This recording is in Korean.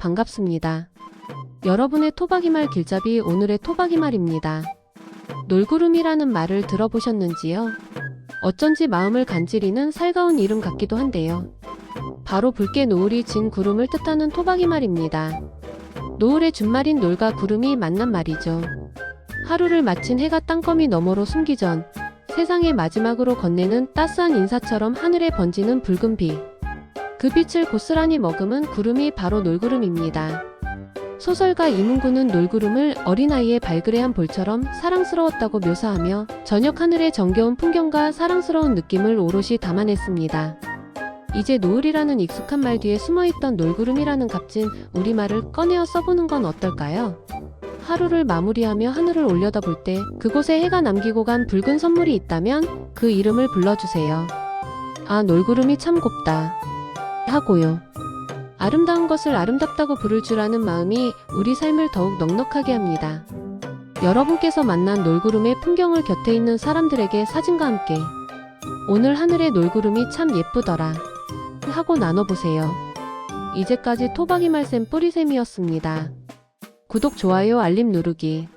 반갑습니다. 여러분의 토박이말 길잡이 오늘의 토박이말입니다. 놀구름이라는 말을 들어보셨는지요? 어쩐지 마음을 간지리는 살가운 이름 같기도 한데요. 바로 붉게 노을이 진 구름을 뜻하는 토박이말입니다. 노을의 준말인 놀과 구름이 만난 말이죠. 하루를 마친 해가 땅거미 너머로 숨기 전 세상의 마지막으로 건네는 따스한 인사처럼 하늘에 번지는 붉은 빛. 그 빛을 고스란히 머금은 구름이 바로 놀구름입니다. 소설가 이문구는 놀구름을 어린아이의 발그레한 볼처럼 사랑스러웠다고 묘사하며 저녁 하늘의 정겨운 풍경과 사랑스러운 느낌을 오롯이 담아냈습니다. 이제 노을이라는 익숙한 말 뒤에 숨어있던 놀구름이라는 값진 우리말을 꺼내어 써보는 건 어떨까요? 하루를 마무리하며 하늘을 올려다 볼 때 그곳에 해가 남기고 간 붉은 선물이 있다면 그 이름을 불러주세요. 아, 놀구름이 참 곱다. 하고요. 아름다운 것을 아름답다고 부를 줄 아는 마음이 우리 삶을 더욱 넉넉하게 합니다. 여러분께서 만난 놀구름의 풍경을 곁에 있는 사람들에게 사진과 함께 오늘 하늘의 놀구름이 참 예쁘더라 하고 나눠보세요. 이제까지 토박이 말샘 뿌리샘이었습니다. 구독, 좋아요, 알림 누르기